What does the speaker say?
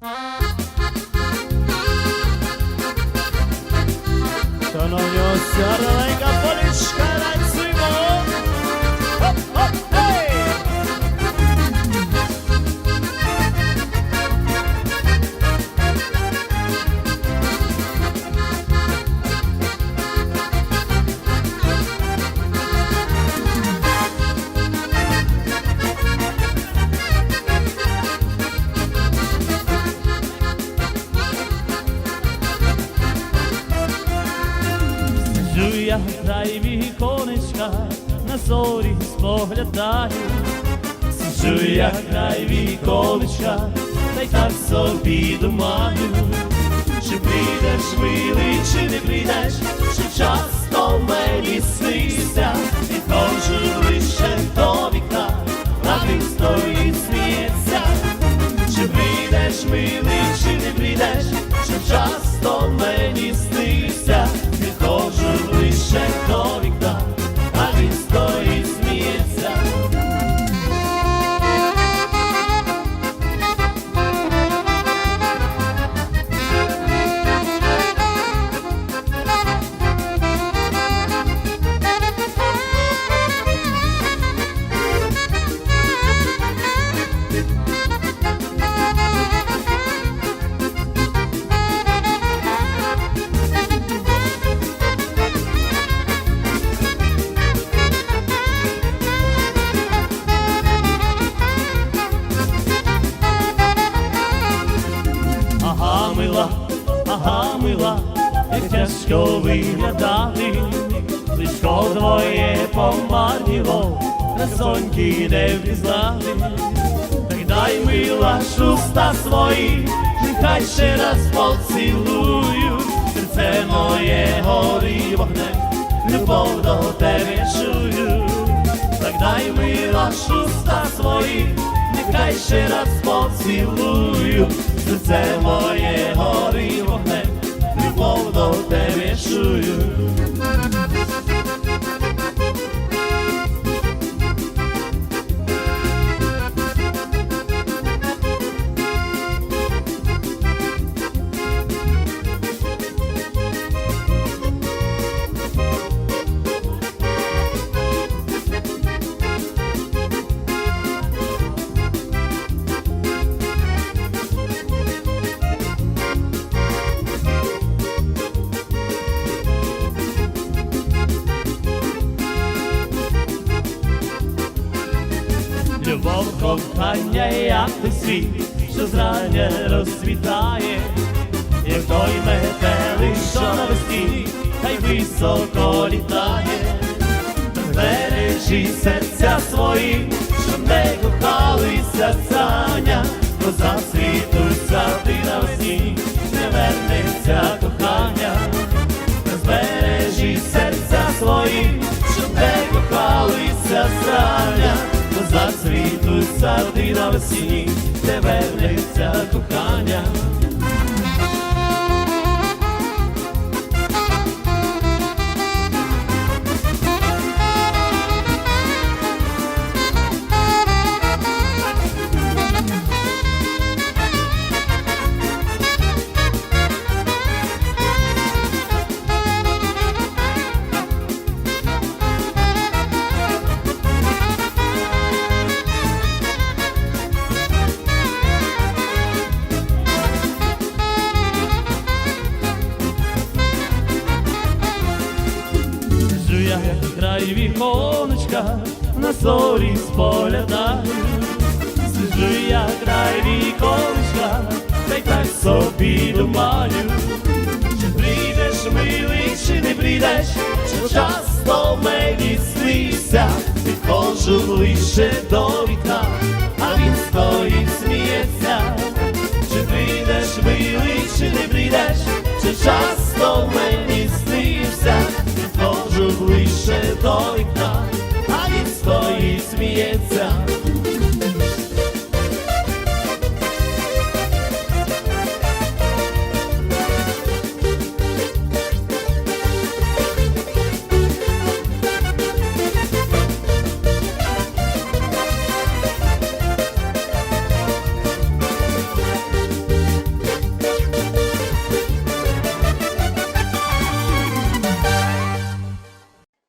To no niosę ręka policzka віконечка, на зорі споглядаю, сиджу як край віконечка, та й так собі думаю, чи прийдеш милий, чи не прийдеш, чи часто мені снися, підходжу лише до вікна, а він стоїть мила, ага, мила, як тяжко виглядати, личко твоє помарніло, на соньки не впізнати. Так дай мила шуста свої, нехай ще раз поцілую, серце моє горі вогнем, любов до тебе чую. Так дай мила шуста свої, нехай ще раз поцілую, серце моє горить вогнем, любов до тебе чую. Любов, кохання, як ти світ, що зрання розцвітає, як той метелик, що та й високо літає, бережи серця свої, щоб не кохалися край віконечка, на зорі споглядаю, сиджу я край віконечка, та й так собі думаю, чи прийдеш милий, чи не прийдеш, чи часто мені снися, підходжу ближче до вікна, а він стоїть підходжу